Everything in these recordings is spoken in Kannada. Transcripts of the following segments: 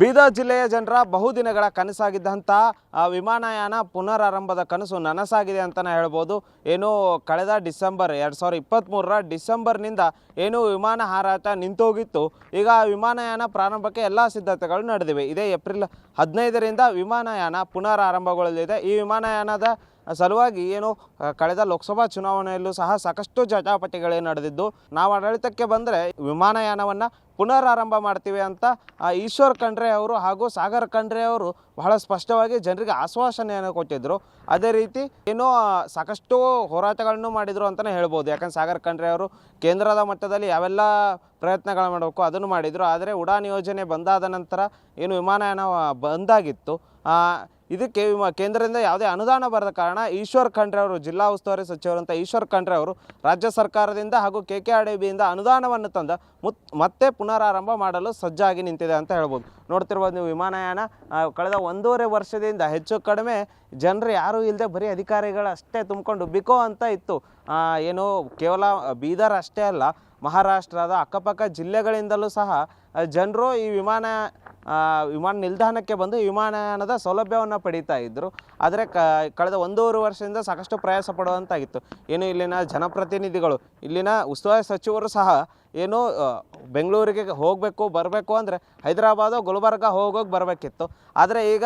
ಬೀದರ್ ಜಿಲ್ಲೆಯ ಜನರ ಬಹುದಿನಗಳ ಕನಸಾಗಿದ್ದಂಥ ವಿಮಾನಯಾನ ಪುನರಾರಂಭದ ಕನಸು ನನಸಾಗಿದೆ ಅಂತಲೇ ಹೇಳ್ಬೋದು. ಏನು ಕಳೆದ ಡಿಸೆಂಬರ್ ಎರಡು ಸಾವಿರದ ಇಪ್ಪತ್ತ್ಮೂರರ ಡಿಸೆಂಬರ್ನಿಂದ ಏನು ವಿಮಾನ ಹಾರಾಟ ನಿಂತೋಗಿತ್ತು. ಈಗ ವಿಮಾನಯಾನ ಪ್ರಾರಂಭಕ್ಕೆ ಎಲ್ಲ ಸಿದ್ಧತೆಗಳು ನಡೆದಿವೆ. ಇದೇ ಏಪ್ರಿಲ್ ಹದಿನೈದರಿಂದ ವಿಮಾನಯಾನ ಪುನರಾರಂಭಗೊಳ್ಳಲಿದೆ. ಈ ವಿಮಾನಯಾನದ ಸಲುವಾಗಿ ಏನು ಕಳೆದ ಲೋಕಸಭಾ ಚುನಾವಣೆಯಲ್ಲೂ ಸಹ ಸಾಕಷ್ಟು ಜಟಾಪಟಿಗಳೇ ನಡೆದಿದ್ದು, ನಾವು ಆಡಳಿತಕ್ಕೆ ಬಂದರೆ ವಿಮಾನಯಾನವನ್ನು ಪುನರಾರಂಭ ಮಾಡ್ತೀವಿ ಅಂತ ಈಶ್ವರ್ ಖಂಡ್ರೆ ಅವರು ಹಾಗೂ ಸಾಗರ್ ಖಂಡ್ರೆ ಅವರು ಬಹಳ ಸ್ಪಷ್ಟವಾಗಿ ಜನರಿಗೆ ಆಶ್ವಾಸನೆಯನ್ನು ಕೊಟ್ಟಿದ್ದರು ಅದೇ ರೀತಿ ಏನೋ ಸಾಕಷ್ಟು ಹೋರಾಟಗಳನ್ನು ಮಾಡಿದರು ಅಂತಲೇ ಹೇಳ್ಬೋದು. ಯಾಕಂದ್ರೆ ಸಾಗರ್ ಖಂಡ್ರೆ ಅವರು ಕೇಂದ್ರದ ಮಟ್ಟದಲ್ಲಿ ಯಾವೆಲ್ಲ ಪ್ರಯತ್ನಗಳು ಮಾಡಬೇಕು ಅದನ್ನು ಮಾಡಿದರು. ಆದರೆ ಉಡಾನ್ ಯೋಜನೆ ಬಂದಾದ ನಂತರ ಏನು ವಿಮಾನಯಾನ ಬಂದಾಗಿತ್ತು. ಇದಕ್ಕೆ ಕೇಂದ್ರದಿಂದ ಯಾವುದೇ ಅನುದಾನ ಬರದ ಕಾರಣ ಈಶ್ವರ್ ಖಂಡ್ರೆ ಅವರು ಜಿಲ್ಲಾ ಉಸ್ತುವಾರಿ ಸಚಿವರಂತ ಈಶ್ವರ್ ಖಂಡ್ರೆ ಅವರು ರಾಜ್ಯ ಸರ್ಕಾರದಿಂದ ಹಾಗೂ ಕೆ ಕೆ ಆರ್ ಡಿ ಬಿಯಿಂದ ಅನುದಾನವನ್ನು ತಂದ ಮುತ್ ಮತ್ತೆ ಪುನರಾರಂಭ ಮಾಡಲು ಸಜ್ಜಾಗಿ ನಿಂತಿದೆ ಅಂತ ಹೇಳ್ಬೋದು. ನೋಡ್ತಿರ್ಬೋದು ನೀವು ವಿಮಾನಯಾನ ಕಳೆದ ಒಂದೂವರೆ ವರ್ಷದಿಂದ ಹೆಚ್ಚು ಕಡಿಮೆ ಜನರು ಯಾರೂ ಇಲ್ಲದೆ ಬರೀ ಅಧಿಕಾರಿಗಳು ಅಷ್ಟೇ ತುಂಬಿಕೊಂಡು ಬಿಕೋ ಅಂತ ಇತ್ತು. ಏನು ಕೇವಲ ಬೀದರ್ ಅಷ್ಟೇ ಅಲ್ಲ, ಮಹಾರಾಷ್ಟ್ರದ ಅಕ್ಕಪಕ್ಕ ಜಿಲ್ಲೆಗಳಿಂದಲೂ ಸಹ ಜನರು ಈ ವಿಮಾನ ವಿಮಾನ ನಿಲ್ದಾಣಕ್ಕೆ ಬಂದು ವಿಮಾನಯಾನದ ಸೌಲಭ್ಯವನ್ನು ಪಡೀತಾ ಇದ್ದರು ಆದರೆ ಕಳೆದ ಒಂದೂವರೆ ವರ್ಷದಿಂದ ಸಾಕಷ್ಟು ಪ್ರಯಾಸ ಪಡುವಂತಾಗಿತ್ತು. ಏನು ಇಲ್ಲಿನ ಜನಪ್ರತಿನಿಧಿಗಳು, ಇಲ್ಲಿನ ಉಸ್ತುವಾರಿ ಸಚಿವರು ಸಹ ಏನು ಬೆಂಗಳೂರಿಗೆ ಹೋಗಬೇಕು, ಬರಬೇಕು ಅಂದರೆ ಹೈದರಾಬಾದು ಗುಲ್ಬರ್ಗ ಹೋಗೋಗಿ ಬರಬೇಕಿತ್ತು. ಆದರೆ ಈಗ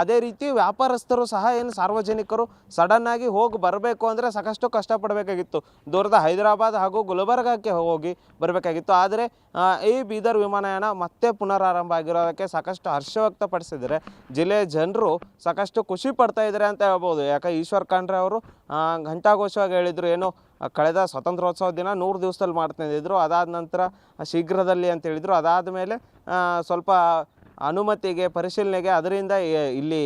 ಅದೇ ರೀತಿ ವ್ಯಾಪಾರಸ್ಥರು ಸಹ ಏನು ಸಾರ್ವಜನಿಕರು ಸಡನ್ನಾಗಿ ಹೋಗಿ ಬರಬೇಕು ಅಂದರೆ ಸಾಕಷ್ಟು ಕಷ್ಟಪಡಬೇಕಾಗಿತ್ತು. ದೂರದ ಹೈದರಾಬಾದ್ ಹಾಗೂ ಗುಲ್ಬರ್ಗಕ್ಕೆ ಹೋಗಿ ಬರಬೇಕಾಗಿತ್ತು. ಆದರೆ ಈ ಬೀದರ್ ವಿಮಾನಯಾನ ಮತ್ತೆ ಪುನರಾರಂಭ ಆಗಿರೋದಕ್ಕೆ ಸಾಕಷ್ಟು ಹರ್ಷ ವ್ಯಕ್ತಪಡಿಸಿದರೆ ಜಿಲ್ಲೆಯ ಜನರು ಸಾಕಷ್ಟು ಖುಷಿ ಪಡ್ತಾ ಇದ್ದಾರೆ ಅಂತ ಹೇಳ್ಬೋದು. ಯಾಕೆ ಈಶ್ವರ್ ಖಂಡ್ರೆ ಅವರು ಘಂಟಾಘೋಷವಾಗಿ ಹೇಳಿದರು, ಏನು ಕಳೆದ ಸ್ವಾತಂತ್ರ್ಯೋತ್ಸವ ದಿನ ನೂರು ದಿವಸದಲ್ಲಿ ಮಾಡ್ತಿದ್ರು ಅದಾದ ನಂತರ ಶೀಘ್ರದಲ್ಲಿ ಅಂತ ಹೇಳಿದರು. ಅದಾದ ಮೇಲೆ ಸ್ವಲ್ಪ ಅನುಮತಿಗೆ, ಪರಿಶೀಲನೆಗೆ ಅದರಿಂದ ಇಲ್ಲಿ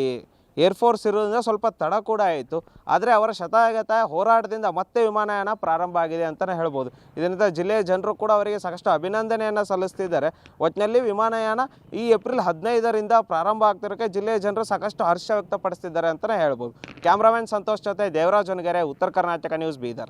ಏರ್ಫೋರ್ಸ್ ಇರೋದ್ರಿಂದ ಸ್ವಲ್ಪ ತಡ ಕೂಡ ಆಯಿತು. ಆದರೆ ಅವರ ಶತಾಯಗತ ಹೋರಾಟದಿಂದ ಮತ್ತೆ ವಿಮಾನಯಾನ ಪ್ರಾರಂಭ ಆಗಿದೆ ಅಂತಲೇ ಹೇಳ್ಬೋದು. ಇದರಿಂದ ಜಿಲ್ಲೆಯ ಜನರು ಕೂಡ ಅವರಿಗೆ ಸಾಕಷ್ಟು ಅಭಿನಂದನೆಯನ್ನು ಸಲ್ಲಿಸ್ತಿದ್ದಾರೆ. ಒಟ್ಟಿನಲ್ಲಿ ವಿಮಾನಯಾನ ಈ ಏಪ್ರಿಲ್ ಹದಿನೈದರಿಂದ ಪ್ರಾರಂಭ ಆಗ್ತಿರೋಕ್ಕೆ ಜಿಲ್ಲೆಯ ಜನರು ಸಾಕಷ್ಟು ಹರ್ಷ ವ್ಯಕ್ತಪಡಿಸ್ತಿದ್ದಾರೆ ಅಂತಲೇ ಹೇಳ್ಬೋದು. ಕ್ಯಾಮ್ರಾಮನ್ ಸಂತೋಷ್ ಜೊತೆ ದೇವರಾಜ್ ಉತ್ತರ ಕರ್ನಾಟಕ ನ್ಯೂಸ್ ಬೀದರ್.